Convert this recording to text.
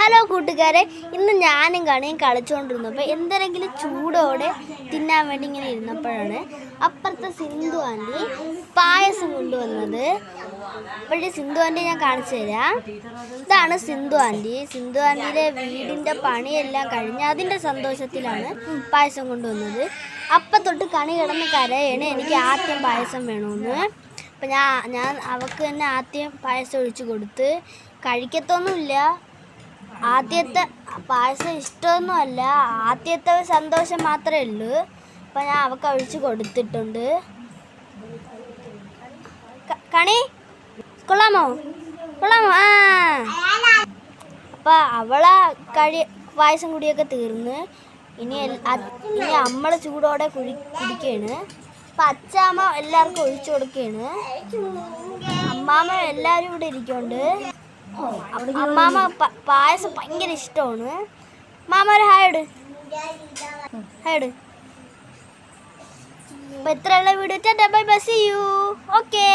Hello കൂട്ടുകാരെ ഇന്ന് ഞാനും കണിയും കളിച്ചുകൊണ്ടിരുന്നപ്പോൾ എന്തെങ്കിലും ചൂടോടെ തിന്നാൻ വേണ്ടി ഇങ്ങനെ ഇരുന്നപ്പോഴാണ് അപ്പുറത്തെ സിന്ധു ആന്റി പായസം കൊണ്ടുവന്നത്. അപ്പോഴേ സിന്ധു ആന്റി ഞാൻ കാണിച്ചു തരാം. ഇതാണ് സിന്ധു ആന്റി. സിന്ധു ആന്റിയുടെ വീടിന്റെ പണിയെല്ലാം കഴിഞ്ഞ് അതിന്റെ സന്തോഷത്തിലാണ് പായസം കൊണ്ടുവന്നത്. അപ്പം തൊട്ട് കണി കിടന്ന് കരയാണ് എനിക്ക് ആദ്യം പായസം വേണമെന്ന് അപ്പം ഞാൻ ഞാൻ അവൾക്ക് തന്നെ ആദ്യം പായസം ഒഴിച്ച് കൊടുത്ത്. കഴിക്കത്തൊന്നുമില്ല. ആദ്യത്തെ പായസം ഇഷ്ടമൊന്നുമല്ല. ആദ്യത്തെ സന്തോഷം മാത്രമേ ഉള്ളൂ. അപ്പം ഞാൻ അവൾക്ക് ഒഴിച്ച് കൊടുത്തിട്ടുണ്ട്. കണി കൊള്ളാമോ? കൊള്ളാമോ? ആ. അപ്പം അവളെ കഴി പായസം കുടിയൊക്കെ തീർന്ന്. ഇനി ഇനി നമ്മൾ ചൂടോടെ കുടി കുടിക്കുകയാണ് അപ്പം എല്ലാവർക്കും ഒഴിച്ചു കൊടുക്കുകയാണ്. അമ്മാമ്മ എല്ലാവരും ഇവിടെ ഇരിക്കുന്നുണ്ട്. അമ്മാമ്മ പായസം ഭയങ്കര ഇഷ്ടമാണ്. മാമ ഒരു ഹായ് ഹായ് അപ്പം ഇത്രയുള്ള വീഡിയോ ബൈ ബസ് ചെയ്യൂ ഓക്കേ